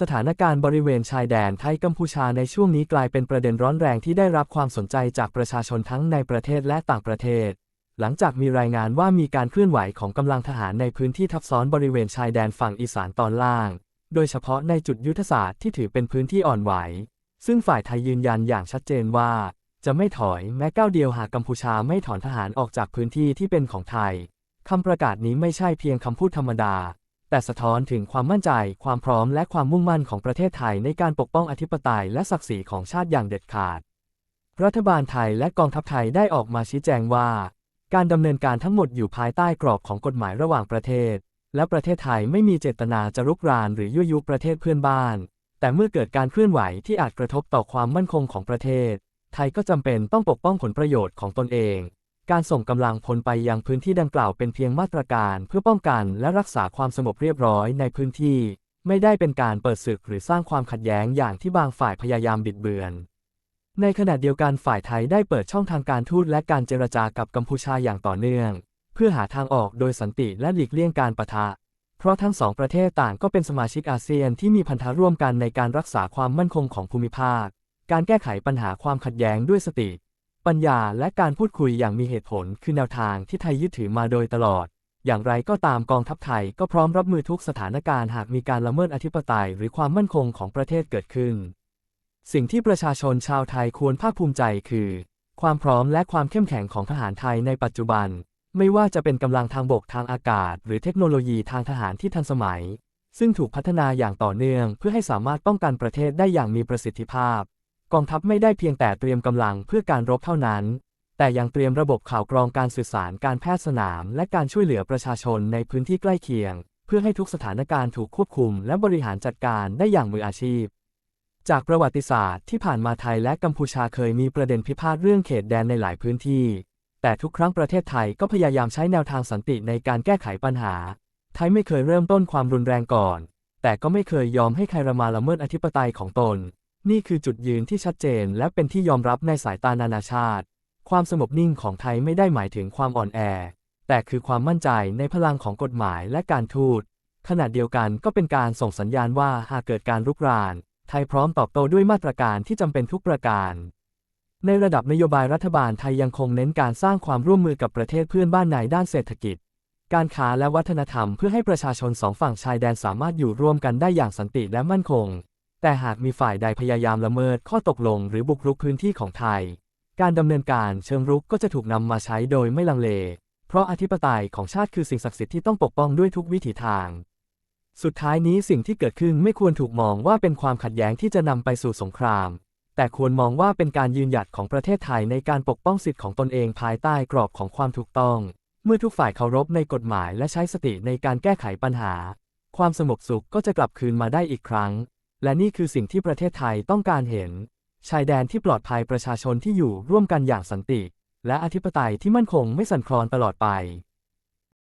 สถานการณ์บริเวณชายแดนไทยกัมพูชาในช่วงนี้กลายเป็นประเด็นร้อนแรงที่ได้รับความสนใจจากประชาชนทั้งในประเทศและต่างประเทศ หลังจากมีรายงานว่ามีการเคลื่อนไหวของกำลังทหารในพื้นที่ทับซ้อนบริเวณชายแดนฝั่งอีสานตอนล่าง โดยเฉพาะในจุดยุทธศาสตร์ที่ถือเป็นพื้นที่อ่อนไหว ซึ่งฝ่ายไทยยืนยันอย่างชัดเจนว่า จะไม่ถอยแม้ก้าวเดียวหากกัมพูชาไม่ถอนทหารออกจากพื้นที่ที่เป็นของไทยคำประกาศนี้ไม่ใช่เพียงคำพูดธรรมดา แต่สะท้อนถึงความมั่นใจ ความพร้อมและความมุ่งมั่นของประเทศไทยในการปกป้องอธิปไตยและศักดิ์ศรีของชาติอย่างเด็ดขาด รัฐบาลไทยและกองทัพไทยได้ออกมาชี้แจงว่า การดำเนินการทั้งหมดอยู่ภายใต้กรอบของกฎหมายระหว่างประเทศ และประเทศไทยไม่มีเจตนาจะรุกรานหรือยั่วยุประเทศเพื่อนบ้าน แต่เมื่อเกิดการเคลื่อนไหวที่อาจกระทบต่อความมั่นคงของประเทศ ไทยก็จำเป็นต้องปกป้องผลประโยชน์ของตนเอง การส่งกำลังพลไปยังพื้นที่ดังกล่าวเป็นเพียงมาตรการเพื่อป้องกันและรักษาความสงบเรียบร้อยในพื้นที่ ไม่ได้เป็นการเปิดศึกหรือสร้างความขัดแย้งอย่างที่บางฝ่ายพยายามบิดเบือน ในขณะเดียวกันฝ่ายไทยได้เปิดช่องทางการทูตและการเจรจากับกัมพูชาอย่างต่อเนื่อง เพื่อหาทางออกโดยสันติและหลีกเลี่ยงการประทะ เพราะทั้งสองประเทศต่างก็เป็นสมาชิกอาเซียนที่มีพันธะร่วมกันในการรักษาความมั่นคงของภูมิภาค การแก้ไขปัญหาความขัดแย้งด้วยสติ ปัญญาและการพูดคุยอย่างมีเหตุผลคือแนวทางที่ไทยยึดถือมาโดยตลอด อย่างไรก็ตามกองทัพไทยก็พร้อมรับมือทุกสถานการณ์หากมีการละเมิดอธิปไตยหรือความมั่นคงของประเทศเกิดขึ้น สิ่งที่ประชาชนชาวไทยควรภาคภูมิใจคือ ความพร้อมและความเข้มแข็งของทหารไทยในปัจจุบัน ไม่ว่าจะเป็นกำลังทางบกทางอากาศ หรือเทคโนโลยีทางทหารที่ทันสมัย ซึ่งถูกพัฒนาอย่างต่อเนื่องเพื่อให้สามารถป้องกันประเทศได้อย่างมีประสิทธิภาพ กองทัพไม่ได้เพียงแต่เตรียมกำลังเพื่อการรบเท่านั้น แต่ยังเตรียมระบบข่าวกรองการสื่อสารการแพทย์สนาม และการช่วยเหลือประชาชนในพื้นที่ใกล้เคียง เพื่อให้ทุกสถานการณ์ถูกควบคุม และบริหารจัดการได้อย่างมืออาชีพ จากประวัติศาสตร์ที่ผ่านมาไทยและกัมพูชาเคยมีประเด็นพิพาทเรื่องเขตแดนในหลายพื้นที่ แต่ทุกครั้งประเทศไทยก็พยายามใช้แนวทางสันติในการแก้ไขปัญหา ไทยไม่เคยเริ่มต้นความรุนแรงก่อน แต่ก็ไม่เคยยอมให้ใครมาละเมิดอธิปไตยของตน นี่คือจุดยืนที่ชัดเจนและเป็นที่ยอมรับในสายตานานาชาติ ความสงบนิ่งของไทยไม่ได้หมายถึงความอ่อนแอ แต่คือความมั่นใจในพลังของกฎหมายและการทูต ขณะเดียวกันก็เป็นการส่งสัญญาณว่าหากเกิดการรุกราน ไทยพร้อมตอบโต้ด้วยมาตรการที่จำเป็นทุกประการ ในระดับนโยบายรัฐบาลไทยยังคงเน้นการสร้างความร่วมมือกับประเทศเพื่อนบ้านในด้านเศรษฐกิจ การค้าและวัฒนธรรมเพื่อให้ประชาชนสองฝั่งชายแดนสามารถอยู่ร่วมกันได้อย่างสันติและมั่นคง แต่หากมีฝ่ายใดพยายามละเมิดข้อตกลงหรือบุกรุกพื้นที่ของไทย การดำเนินการเชิงรุกก็จะถูกนำมาใช้โดยไม่ลังเล เพราะอธิปไตยของชาติคือสิ่งศักดิ์สิทธิ์ที่ต้องปกป้องด้วยทุกวิถีทาง สุดท้ายนี้สิ่งที่เกิดขึ้นไม่ควรถูกมองว่าเป็นความขัดแย้งที่จะนำไปสู่สงคราม แต่ควรมองว่าเป็นการยืนหยัดของประเทศไทยในการปกป้องสิทธิของตนเองภายใต้กรอบของความถูกต้อง เมื่อทุกฝ่ายเคารพในกฎหมายและใช้สติในการแก้ไขปัญหา ความสงบสุขก็จะกลับคืนมาได้อีกครั้ง และนี่คือสิ่งที่ประเทศไทยต้องการเห็น ชายแดนที่ปลอดภัยประชาชนที่อยู่ร่วมกันอย่างสันติ และอธิปไตยที่มั่นคงไม่สั่นคลอนตลอดไป